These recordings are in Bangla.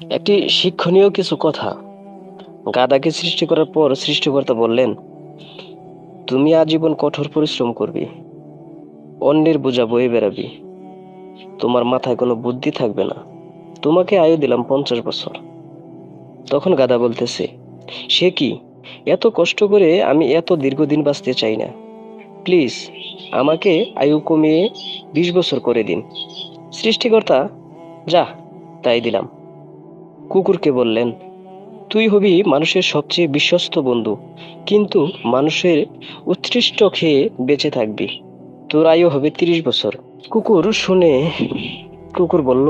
একটি শিক্ষণীয় কিছু কথা। গাদাকে সৃষ্টি করার পর সৃষ্টিকর্তা বললেন, তুমি আজীবন কঠোর পরিশ্রম করবে, অন্যের বোঝা বয়ে বেড়াবি। তোমার মাথায় কোনো বুদ্ধি থাকবে না। তোমাকে আয়ু দিলাম পঞ্চাশ বছর। তখন গাদা বলতেছে, সে কি? এত কষ্ট করে আমি এত দীর্ঘদিন বাঁচতে চাই না। প্লিজ, আমাকে আয়ু কমিয়ে বিশ বছর করে দিন। সৃষ্টিকর্তা, যা, তাই দিলাম। কুকুরকে বললেন, তুই হবি মানুষের সবচেয়ে বিশ্বস্ত বন্ধু, কিন্তু মানুষের উৎকৃষ্ট খেয়ে বেঁচে থাকবি। তোর আয়ু হবে তিরিশ বছর। কুকুর শুনে কুকুর বলল,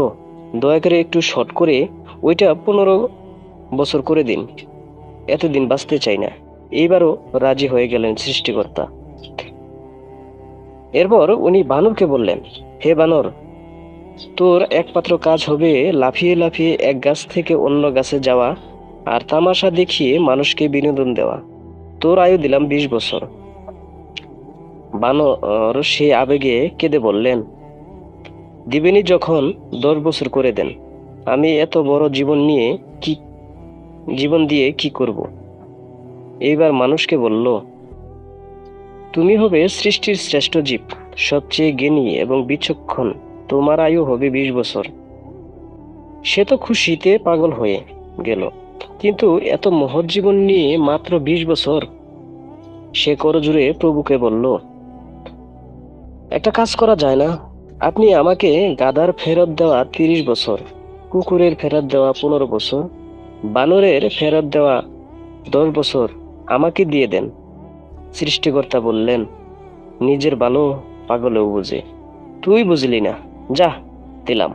দয়া করে একটু শর্ট করে ওইটা পনেরো বছর করে দিন। এতদিন বাঁচতে চাই না। এইবারও রাজি হয়ে গেলেন সৃষ্টিকর্তা। এরপর উনি বানরকে বললেন, হে বানর তোর একমাত্র কাজ হবে লাফিয়ে লাফিয়ে এক গাছ থেকে অন্য গাছে যাওয়া আর তামাশা দেখিয়ে মানুষকে বিনোদন দেওয়া। তোর আয়ু দিলাম বিশ বছর। বানর সেই আবেগে কেঁদে বললেন, দিবেনি যখন দশ বছর করে দেন। আমি এত বড় জীবন নিয়ে কি, জীবন দিয়ে কি করব? এইবার মানুষকে বলল, তুমি হবে সৃষ্টির শ্রেষ্ঠ জীব, সবচেয়ে জ্ঞানী এবং বিচক্ষণ। তোমার আয়ু হবে বিশ বছর। সে তো খুশিতে পাগল হয়ে গেল। কিন্তু এত মহৎ জীবন নিয়ে মাত্র বিশ বছর সে করজুড়ে প্রভুকে বলল, একটা কাজ করা যায় না। আপনি আমাকে গাদার ফেরত দেওয়া তিরিশ বছর, কুকুরের ফেরত দেওয়া পনেরো বছর, বানরের ফেরত দেওয়া দশ বছর আমাকে দিয়ে দেন। সৃষ্টিকর্তা বললেন, নিজের ভালো পাগলেও বুঝে। তুই বুঝলি না। যা, দিলাম।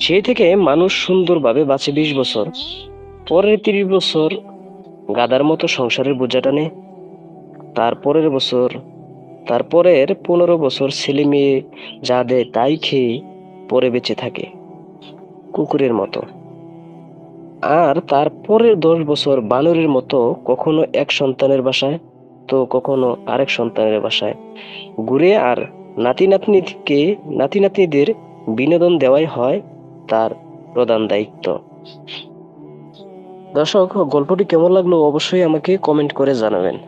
সেই থেকে মানুষ সুন্দরভাবে বাঁচে বিশ বছর। পরের তিরিশ বছর গাদার মতো সংসারের বোঝা টানে। তারপরের বছর তারপরের পনেরো বছর ছেলে মেয়ে যা দেয় তাই খেয়ে পরে বেঁচে থাকে, কুকুরের মতো। আর তারপরের দশ বছর বানরের মতো কখনো এক সন্তানের বাসায়, তো কখনো আরেক সন্তানের বাসায়। ঘুরে আর নাতি নাতনিকে নাতি নাতনিদের বিনোদন দেওয়াই হয় তার প্রধান দায়িত্ব। দর্শক, গল্পটি কেমন লাগল অবশ্যই আমাকে কমেন্ট করে জানাবেন।